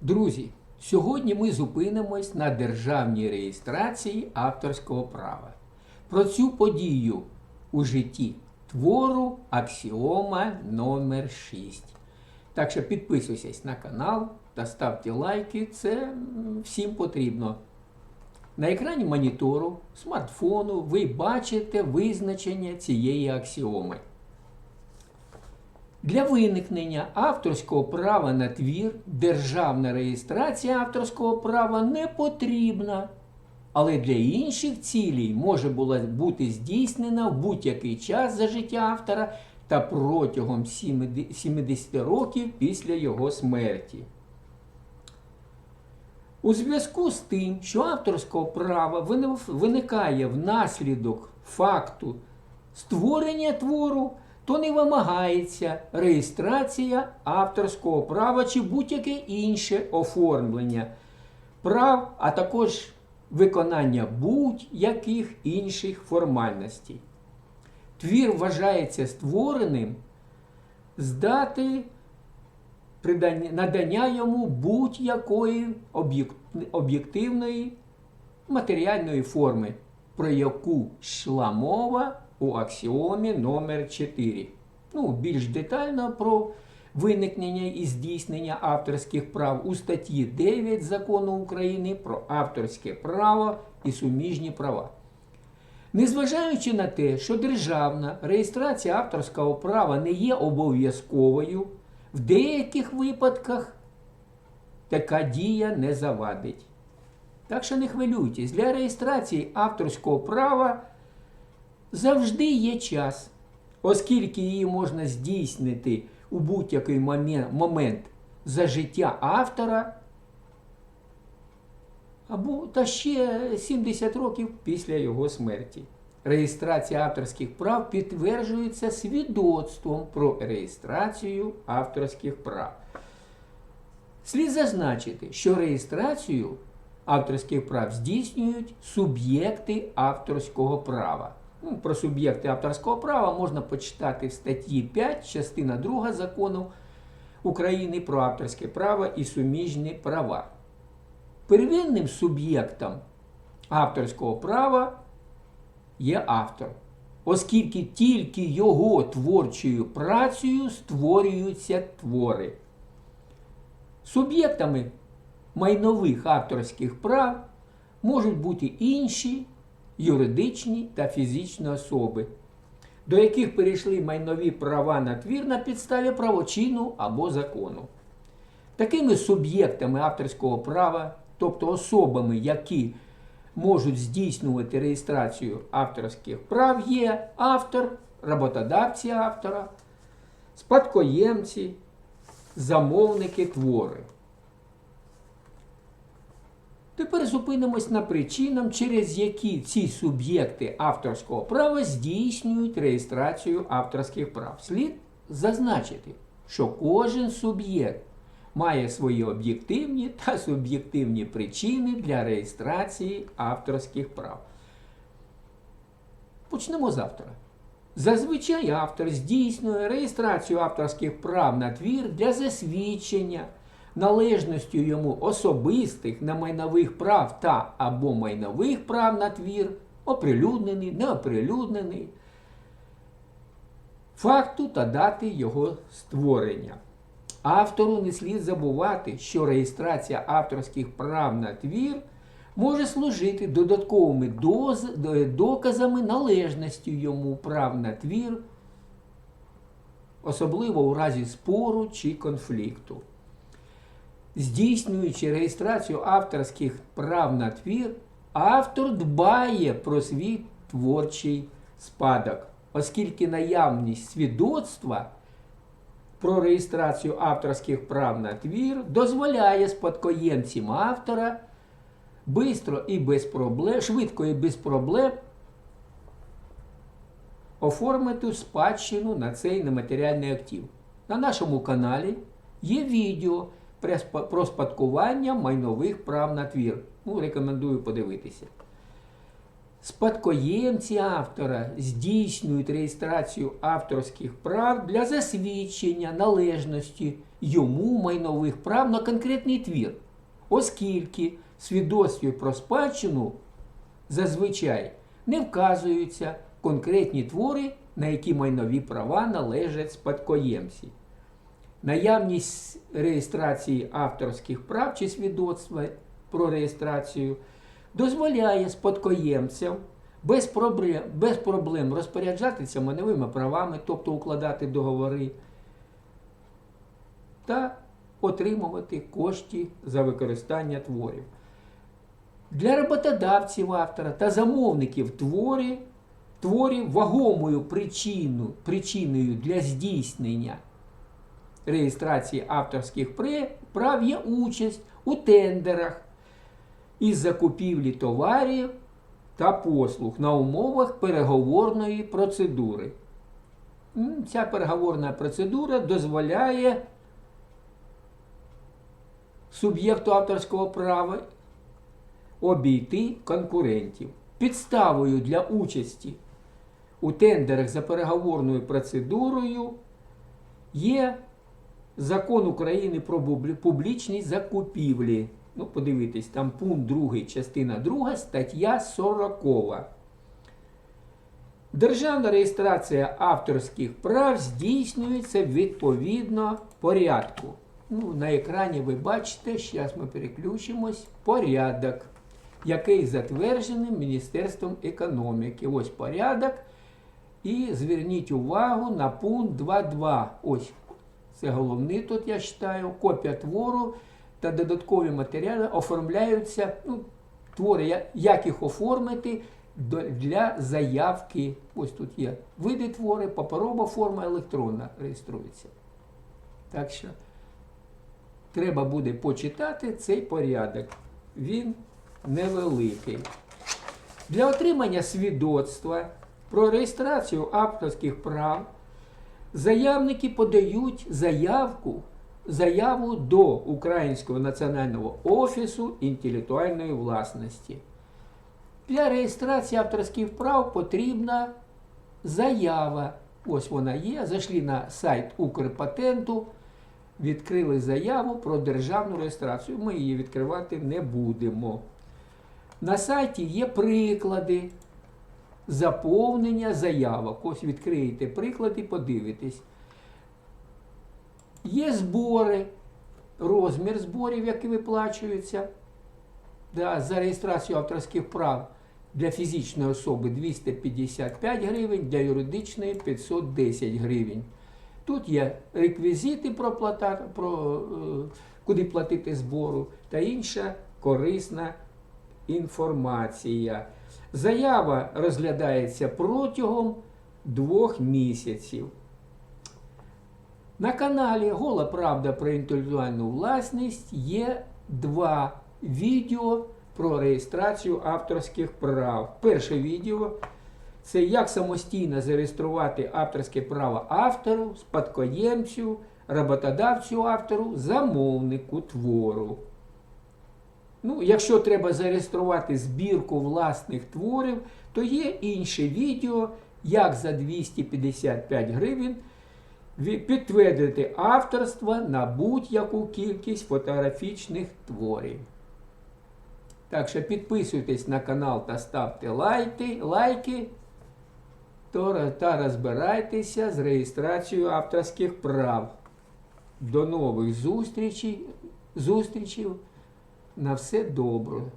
Друзі, сьогодні ми зупинимось на державній реєстрації авторського права. Про цю подію у житті твору аксіома номер 6. Так що підписуйтесь на канал та ставте лайки, це всім потрібно. На екрані монітору, смартфону ви бачите визначення цієї аксіоми. Для виникнення авторського права на твір державна реєстрація авторського права не потрібна, але для інших цілей може була бути здійснена в будь-який час за життя автора та протягом 70 років після його смерті. У зв'язку з тим, що авторського права виникає внаслідок факту створення твору, то не вимагається реєстрація авторського права чи будь-яке інше оформлення прав, а також виконання будь-яких інших формальностей. Твір вважається створеним з дати надання йому будь-якої об'єктивної матеріальної форми, про яку йшла мова у аксіомі номер 4 Ну, більш детально про виникнення і здійснення авторських прав у статті 9 закону України про авторське право і суміжні права. Незважаючи на те, що державна реєстрація авторського права не є обов'язковою, в деяких випадках така дія не завадить. Так що не хвилюйтесь, для реєстрації авторського права завжди є час, оскільки її можна здійснити у будь-який момент за життя автора або та ще 70 років після його смерті. Реєстрація авторських прав підтверджується свідоцтвом про реєстрацію авторських прав. Слід зазначити, що реєстрацію авторських прав здійснюють суб'єкти авторського права. Ну, про суб'єкти авторського права можна почитати в статті 5, частина 2 закону України про авторське право і суміжні права. Первинним суб'єктом авторського права є автор, оскільки тільки його творчою працею створюються твори. Суб'єктами майнових авторських прав можуть бути інші юридичні та фізичні особи, до яких перейшли майнові права на твір на підставі правочину або закону. Такими суб'єктами авторського права, тобто особами, які можуть здійснювати реєстрацію авторських прав, є автор, роботодавці автора, спадкоємці, замовники твори. Тепер зупинимось на причинам, через які ці суб'єкти авторського права здійснюють реєстрацію авторських прав. Слід зазначити, що кожен суб'єкт має свої об'єктивні та суб'єктивні причини для реєстрації авторських прав. Почнемо з автора. Зазвичай автор здійснює реєстрацію авторських прав на твір для засвідчення належністю йому особистих немайнових прав та або майнових прав на твір, оприлюднений, неоприлюднений, факту та дати його створення. Автору не слід забувати, що реєстрація авторських прав на твір може служити додатковими доз- доказами належності йому прав на твір, особливо у разі спору чи конфлікту. Здійснюючи реєстрацію авторських прав на твір, автор дбає про свій творчий спадок, оскільки наявність свідоцтва про реєстрацію авторських прав на твір дозволяє спадкоємцям автора бистро і без проблем, швидко і без проблем оформити спадщину на цей нематеріальний актив. На нашому каналі є відео про спадкування майнових прав на твір. Ну, рекомендую подивитися. Спадкоємці автора здійснюють реєстрацію авторських прав для засвідчення належності йому майнових прав на конкретний твір, оскільки в свідоцтві про спадщину зазвичай не вказуються конкретні твори, на які майнові права належать спадкоємці. Наявність реєстрації авторських прав чи свідоцтва про реєстрацію дозволяє спадкоємцям без проблем, без проблем розпоряджатися майновими правами, тобто укладати договори, та отримувати кошти за використання творів. Для роботодавців автора та замовників творі, творів вагомою причину, причиною для здійснення реєстрації авторських прав є участь у тендерах із закупівлі товарів та послуг на умовах переговорної процедури. Ця переговорна процедура дозволяє суб'єкту авторського права обійти конкурентів. Підставою для участі у тендерах за переговорною процедурою є Закон України про публічні закупівлі. Ну, подивитись, там пункт 2, частина 2, стаття 40. Державна реєстрація авторських прав здійснюється відповідно порядку. Ну, на екрані ви бачите, зараз ми переключимось, порядок, який затверджений Міністерством економіки. Ось порядок. І зверніть увагу на пункт 2.2. Ось це головний тут, я вважаю, копія твору та додаткові матеріали оформляються. Ну, твори, як їх оформити для заявки. Ось тут є види твори, паперова форма, електронна реєструється. Так що треба буде почитати цей порядок. Він невеликий. Для отримання свідоцтва про реєстрацію авторських прав заявники подають заявку, заяву до Українського національного офісу інтелектуальної власності. Для реєстрації авторських прав потрібна заява. Ось вона є. Зайшли на сайт Укрпатенту, відкрили заяву про державну реєстрацію. Ми її відкривати не будемо. На сайті є приклади заповнення заявок. Ось відкриєте приклад і подивитесь. Є збори, розмір зборів, які виплачуються да, за реєстрацію авторських прав для фізичної особи 255 гривень, для юридичної 510 гривень. Тут є реквізити про, плата, про е, куди платити збору та інша корисна інформація. Заява розглядається протягом двох місяців. На каналі Гола Правда про інтелектуальну власність є два відео про реєстрацію авторських прав. Перше відео це як самостійно зареєструвати авторське право автору, спадкоємцю, роботодавцю автору, замовнику твору. Ну, якщо треба зареєструвати збірку власних творів, то є інше відео, як за 255 гривень підтвердити авторство на будь-яку кількість фотографічних творів. Так що підписуйтесь на канал та ставте лайки, лайки та розбирайтеся з реєстрацією авторських прав. До нових зустрічей, зустрічей. На все добре.